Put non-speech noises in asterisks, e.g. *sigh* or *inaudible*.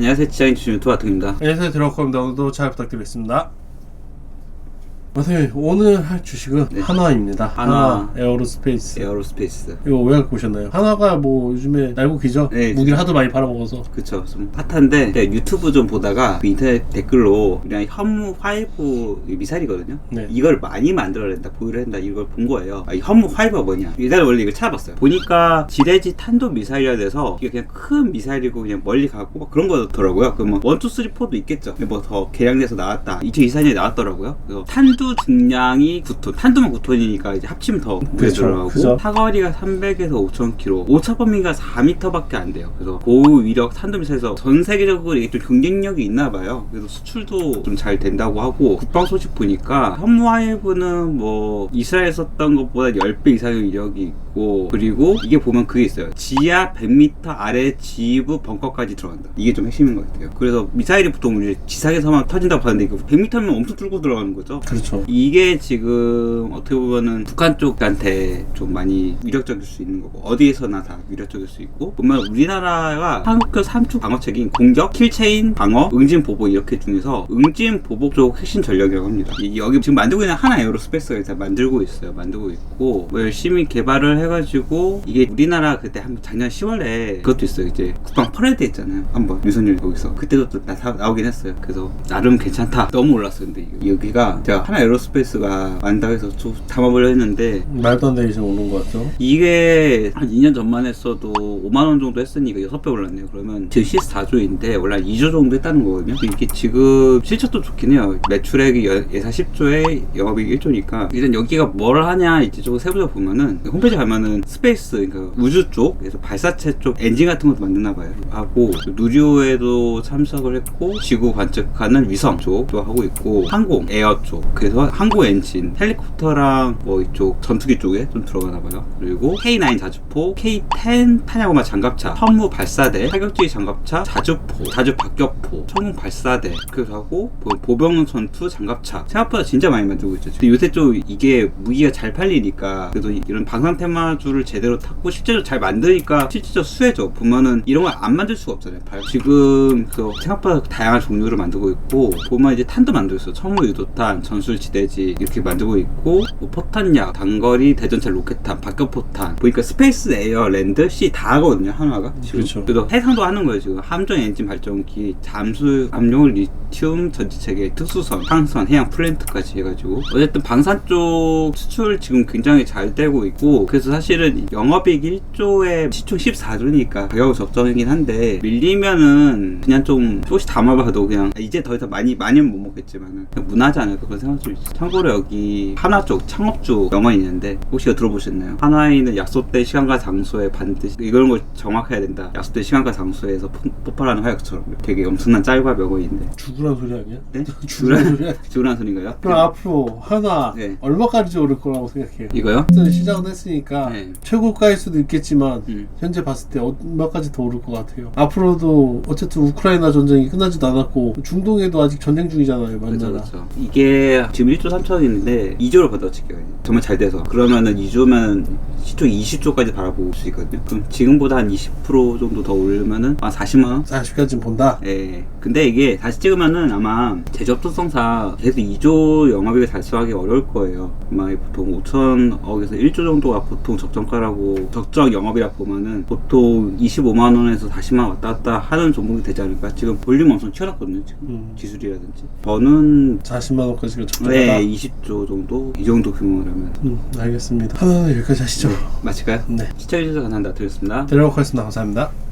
안녕하세요. 디자인 주신 유튜브 아통입니다. 안녕하세요. 드럭컴입니다 오늘도 잘 부탁드리겠습니다 선생님 오늘 할 주식은 네. 한화입니다. 한화. 한화 에어로스페이스. 에어로스페이스. 이거 왜 갖고 오셨나요? 한화가 뭐 요즘에 날고 기죠? 네. 무기를 하도 많이 팔아먹어서. 그쵸. 좀 핫한데 제가 유튜브 좀 보다가 그 인터넷 댓글로 그냥 현무 화이브 미사일이거든요. 네. 이걸 많이 만들어낸다 보유를 한다 이걸 본 거예요. 아, 이 현무 화이브가 뭐냐? 일단 원래 이걸 찾아봤어요. 보니까 지대지 탄도 미사일이라 돼서 이게 그냥 큰 미사일이고 그냥 멀리 가고 막 그런 거더라고요. 그뭐 1, 2, 3, 4도 있겠죠. 뭐 더 개량돼서 나왔다. 2024년에 나왔더라고요. 그래서 탄두 중량이 9톤 탄두만 9톤이니까 이제 합치면 더 무게 그렇죠. 들어가고. 사거리가 300에서 5000km 오차 범위가 4m밖에 안 돼요. 그래서 고위 위력 탄도미사에서 전 세계적으로 이게 좀 경쟁력이 있나 봐요. 그래서 수출도 좀 잘 된다고 하고 국방 소식 보니까 현무하이브는 뭐 이스라엘 썼던 것보다 10배 이상의 위력이 있고 그리고 이게 보면 그게 있어요. 지하 100m 아래 지부 벙커까지 들어간다. 이게 좀 핵심인 것 같아요. 그래서 미사일이 보통 이제 지상에서만 터진다고 하는데 이거 100m면 엄청 뚫고 들어가는 거죠. 그렇죠 이게 지금 어떻게 보면은 북한 쪽한테 좀 많이 위력적일 수 있는 거고 어디에서나 다 위력적일 수 있고 보면 우리나라가 한국형 삼축 방어책인 공격, 킬체인, 방어, 응진 보복 이렇게 중에서 응진 보복 쪽 핵심 전력이라고 합니다. 이- 여기 지금 만들고 있는 하나 에어로스페이스가 일단 만들고 있어요. 만들고 있고 뭐 열심히 개발을 해가지고 이게 우리나라 그때 한 작년 10월에 그것도 있어요. 이제 국방 퍼레이드 했잖아요. 한번 유선율 거기서 그때도 또 나, 나오긴 했어요. 그래서 나름 괜찮다. 너무 이거. 여기가 제가 하나 에어로스페이스가 만다고 해서 좀 담아보려 했는데 말도 안 되게 지금 오는 것 같죠? 이게 한 2년 전만 했어도 5만 원 정도 했으니까 6배 올랐네요. 그러면 지금 시스 4조인데 원래 한 2조 정도 했다는 거거든요. 이게 지금 실적도 좋긴 해요. 매출액이 여- 예상 10조에 영업이익 1조니까 일단 여기가 뭘 하냐 이쪽으로 세부적으로 보면은 홈페이지 가면은 스페이스 그러니까 우주 쪽 그래서 발사체 쪽 엔진 같은 것도 만드나 봐요. 하고 누리호에도 참석을 했고 지구 관측하는 위성 쪽도 하고 있고 항공 에어 쪽 그래서 항공 엔진 헬리콥터랑 뭐 이쪽 전투기 쪽에 좀 들어가나 봐요. 그리고 K9 자주포, K10 탄약오마 장갑차, 현무 발사대, 타격지휘 장갑차, 자주포, 자주 박격포, 청공 발사대 그래서 뭐 보병 전투 장갑차 생각보다 진짜 많이 만들고 있죠. 근데 요새 좀 이게 무기가 잘 팔리니까 그래도 이런 방산 테마주를 제대로 탔고 실제로 잘 만드니까 실질적 수혜죠. 보면은 이런 걸 안 만들 수가 없잖아요. 발- 지금 그 생각보다 다양한 종류를 만들고 있고 보면 이제 탄도 만들고 있어. 청무 유도탄, 전술 지대지 이렇게 만들고 있고 뭐 포탄약, 단거리 대전차 로켓탄, 박격포탄 보니까 스페이스 에어 랜드 C 다 하거든요. 하나가 지금. 그렇죠. 그래서 해상도 하는 거예요. 지금 함정 엔진 발전기, 잠수 압력 리튬 전지체계, 특수선, 항선, 해양 플랜트까지 해가지고 어쨌든 방산 쪽 수출 지금 굉장히 잘 되고 있고 그래서 사실은 영업이익 1조에 시총 14조니까 가격 적정이긴 한데 밀리면은 그냥 좀 조금씩 담아봐도 그냥 이제 더 이상 많이 많이는 못 먹겠지만은 그냥 무난하지 않을까 그런 생각 좀 있어요. 참고로 여기 한화 쪽 창업주 명언이 있는데 혹시 들어보셨나요? 한화에 있는 약속된 시간과 장소에 반드시 이런 걸 정확해야 된다. 약속된 시간과 장소에서 폭- 폭발하는 화약처럼 되게 엄청난 짤과 명언인데 죽으란 소리 아니야? 네? *laughs* 죽으란 소리 아니야? 죽으라는 소리인가요? 그럼 앞으로 하나 네. 얼마까지 오를 거라고 생각해요? 이거요? 시작은 했으니까 네. 최고가일 수도 있겠지만 음. 현재 봤을 때 얼마까지 더 오를 것 같아요. 앞으로도 어쨌든 우크라이나 전쟁이 끝나지도 않았고 중동에도 아직 전쟁 중이잖아요, 그렇죠, 만나라. 그렇죠. 이게 지금 1조 3천원인데 2조로 받아치게요. 정말 잘 돼서 그러면은 2조면 시총 20조까지 바라볼 수 있거든요. 그럼 지금보다 한 20% 정도 더 오르면은 한 40만 원? 40까지는 본다. 예. 근데 이게 다시 찍으면은 아마 제접도성상 계속 2조 영업이익을 달성하기 어려울 거예요. 아마 보통 5천억에서 1조 정도가 보통 적정가라고 적정 영업이라 보면은 보통 25만 원에서 40만 원 왔다 갔다 하는 종목이 되지 않을까. 지금 볼륨 엄청 튀어났거든요. 지금 음. 기술이라든지. 저는 40만 원까지가 적정하다. 네, 20조 정도 이 정도 규모라면 음, 알겠습니다. 하나는 여기까지 하시죠. 마칠까요? 네. 시청해주셔서 감사합니다. 드렸습니다. 데려가겠습니다. 감사합니다.